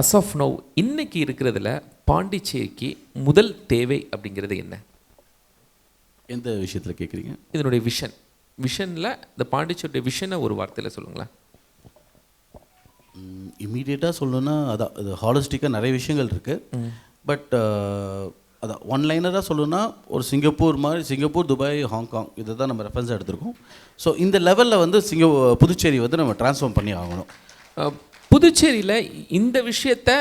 As of no இன்னைக்கு இருக்கிறதுல பாண்டிச்சேரிக்கு முதல் தேவை அப்படிங்கிறது என்ன? எந்த விஷயத்தில் கேட்குறீங்க இதனுடைய விஷன் விஷனில் இந்த பாண்டிச்சேரியுடைய விஷனை ஒரு வார்த்தையில் சொல்லுங்களேன். இம்மீடியட்டாக சொல்லணும்னா அதான் அது ஹாலிஸ்டிக்காக நிறைய விஷயங்கள் இருக்குது பட் அதான் ஒன்லைனராக சொல்லணும்னா ஒரு சிங்கப்பூர் மாதிரி சிங்கப்பூர் துபாய் ஹாங்காங் இதை தான் நம்ம ரெஃபரன்ஸாக எடுத்திருக்கோம். ஸோ இந்த லெவலில் வந்து சிங்க புதுச்சேரி வந்து நம்ம ட்ரான்ஸ்ஃபார்ம் பண்ணி ஆகணும். புதுச்சேரியில் இந்த விஷயத்தை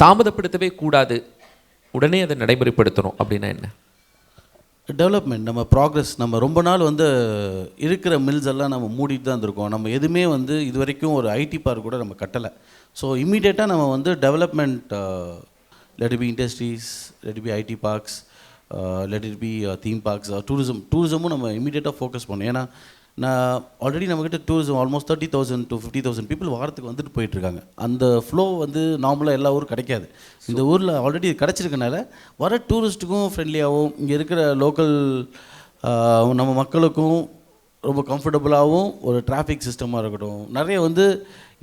தாமதப்படுத்தவே கூடாது. உடனே அதை நடைமுறைப்படுத்தணும். அப்படின்னா என்ன? டெவலப்மெண்ட் நம்ம ப்ராக்ரஸ் நம்ம ரொம்ப நாள் வந்து இருக்கிற மில்ஸ் எல்லாம் நம்ம மூடிட்டு தான் இருந்திருக்கோம். நம்ம எதுவுமே வந்து இது வரைக்கும் ஒரு ஐடி பார்க் கூட நம்ம கட்டலை. ஸோ இம்மீடியட்டாக நம்ம வந்து development let be industries let be IT parks let it be theme parks tourism டூரிசமும் நம்ம இமீடியட்டாக ஃபோக்கஸ் பண்ணோம் ஏன்னா நான் ஆல்ரெடி நம்மக்கிட்ட tourism almost thirty thousand to fifty thousand people வாரத்துக்கு வந்துட்டு போயிட்டுருக்காங்க. அந்த ஃப்ளோ வந்து நார்மலாக எல்லா ஊரும் கிடைக்காது. இந்த ஊரில் ஆல்ரெடி கிடச்சிருக்கனால வர டூரிஸ்ட்டுக்கும் ஃப்ரெண்ட்லியாகவும் இங்கே இருக்கிற லோக்கல் நம்ம மக்களுக்கும் ரொம்ப கம்ஃபர்டபுளாகவும் ஒரு டிராஃபிக் சிஸ்டமாக இருக்கட்டும். நிறைய வந்து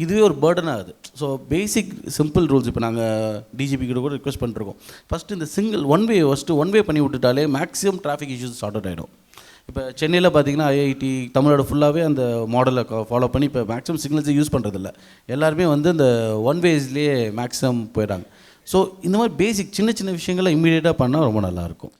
இதுவே ஒரு பேர்டன் ஆகுது. ஸோ பேசிக் சிம்பிள் ரூல்ஸ் இப்போ நாங்கள் டிஜிபி கிட்ட கூட ரிக்வெஸ்ட் பண்ணிருக்கோம் ஃபஸ்ட்டு இந்த single one way first one way பண்ணி விட்டுட்டாலே maximum traffic issues sort out ஆகிடும் இப்போ சென்னையில் பார்த்தீங்கன்னா ஐஐடி தமிழ்நாடு ஃபுல்லாகவே அந்த மாடலை ஃபாலோ பண்ணி இப்போ மேக்ஸிமம் சிக்னல்ஸை யூஸ் பண்ணுறதில்ல எல்லாருமே வந்து அந்த ஒன் வேஸ்லேயே மேக்ஸிமம் போயிடாங்க ஸோ இந்த மாதிரி பேசிக் சின்ன சின்ன விஷயங்களை இம்மீடியட்டாக பண்ணால் ரொம்ப நல்லாயிருக்கும்